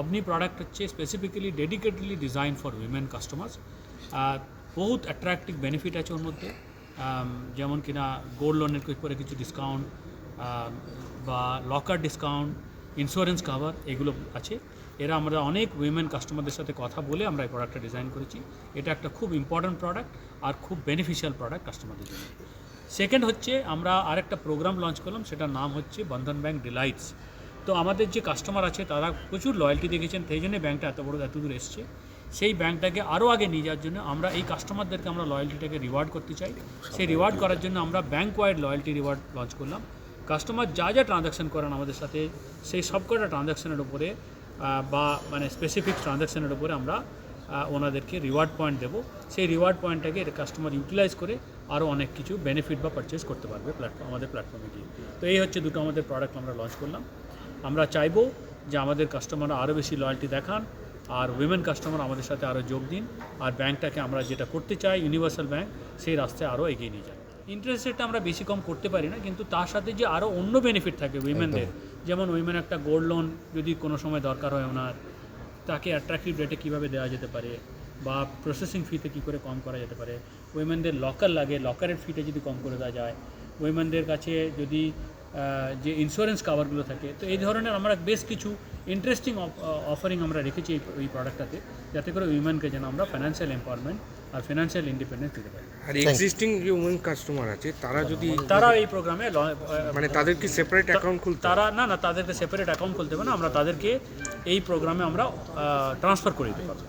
অবনি product হচ্ছে specifically dedicatedly design for women customers বহুত attractive benefit আছে ওর মধ্যে। যেমন কিনা গোল্ড লোনের উপরে কিছু ডিসকাউন্ট বা লকার ডিসকাউন্ট ইন্স্যুরেন্স কাভার এগুলো আছে। এরা আমরা অনেক উইমেন কাস্টমারদের সাথে কথা বলে আমরা এই প্রোডাক্টটা ডিজাইন করেছি। এটা একটা খুব ইম্পর্ট্যান্ট প্রোডাক্ট আর খুব বেনিফিশিয়াল প্রোডাক্ট কাস্টমারদের জন্য। সেকেন্ড হচ্ছে আমরা আরেকটা প্রোগ্রাম লঞ্চ করলাম, সেটার নাম হচ্ছে বন্ধন ব্যাংক ডিলাইটস তো আমাদের যে কাস্টমার আছে, তারা প্রচুর লয়্যালটি দেখেছেন, সেই জন্য ব্যাংকটা এত বড়, এত দূর এসছে। সেই ব্যাংকটাকে আরও আগে নিয়ে যাওয়ার জন্য আমরা এই কাস্টমারদেরকে আমরা লয়্যালটিটাকে রিওয়ার্ড করতে চাই। সেই রিওয়ার্ড করার জন্য আমরা bank wide loyalty reward launch করলাম। কাস্টমার যা যা ট্রানজ্যাকশন করেন আমাদের সাথে, সেই সবকটা ট্রানজ্যাকশনের উপরে বা মানে স্পেসিফিক ট্রানজ্যাকশনের উপরে আমরা ওনাদেরকে রিওয়ার্ড পয়েন্ট দেবো। সেই রিওয়ার্ড পয়েন্টটাকে কাস্টমার ইউটিলাইজ করে আরও অনেক কিছু বেনিফিট বা পারচেস করতে পারবে প্ল্যাটফর্ম আমাদের প্ল্যাটফর্মে গিয়ে। তো এই হচ্ছে দুটো আমাদের প্রোডাক্ট আমরা লঞ্চ করলাম। আমরা চাইব যে আমাদের কাস্টমাররা আরও বেশি লয়্যালটি দেখান আর উইমেন কাস্টমার আমাদের সাথে আরও যোগ দিন আর ব্যাংকটাকে আমরা যেটা করতে চাই ইউনিভার্সাল ব্যাংক সেই রাস্তায় আরও এগিয়ে নিয়ে যাই ইন্টারেস্ট রেটটা আমরা বেশি কম করতে পারি না কিন্তু তার সাথে যে আরও অন্য বেনিফিট থাকে উইমেনদের যেমন উইমেন একটা গোল্ড লোন যদি কোনো সময় দরকার হয় ওনার তাকে অ্যাট্রাকটিভ রেটে কীভাবে দেওয়া যেতে পারে বা প্রসেসিং ফিতে কী করে কম করা যেতে পারে উইমেনদের লকার লাগে লকারের ফিতে যদি কম করে দেওয়া যায় উইমেনদের কাছে যদি যে ইন্স্যুরেন্স কাভারগুলো থাকে তো এই ধরনের আমরা বেশ কিছু ইন্টারেস্টিং অফারিং আমরা রেখেছি এই এই প্রোডাক্টটাতে যাতে করে উইমেনকে যেন আমরা ফাইন্যান্সিয়াল এম্পাওয়ারমেন্ট আর ফিনান্সিয়াল ইন্ডিপেন্ডেন্স দিতে পারি। আর এক্সিস্টিং যে উমেন কাস্টমার আছে তারা যদি তারা এই প্রোগ্রামে মানে তাদেরকে সেপারেট অ্যাকাউন্ট খুলতে তারা না না তাদেরকে সেপারেট অ্যাকাউন্ট খুলতে হবে না আমরা তাদেরকে এই প্রোগ্রামে আমরা ট্রান্সফার করে দিতে পারব।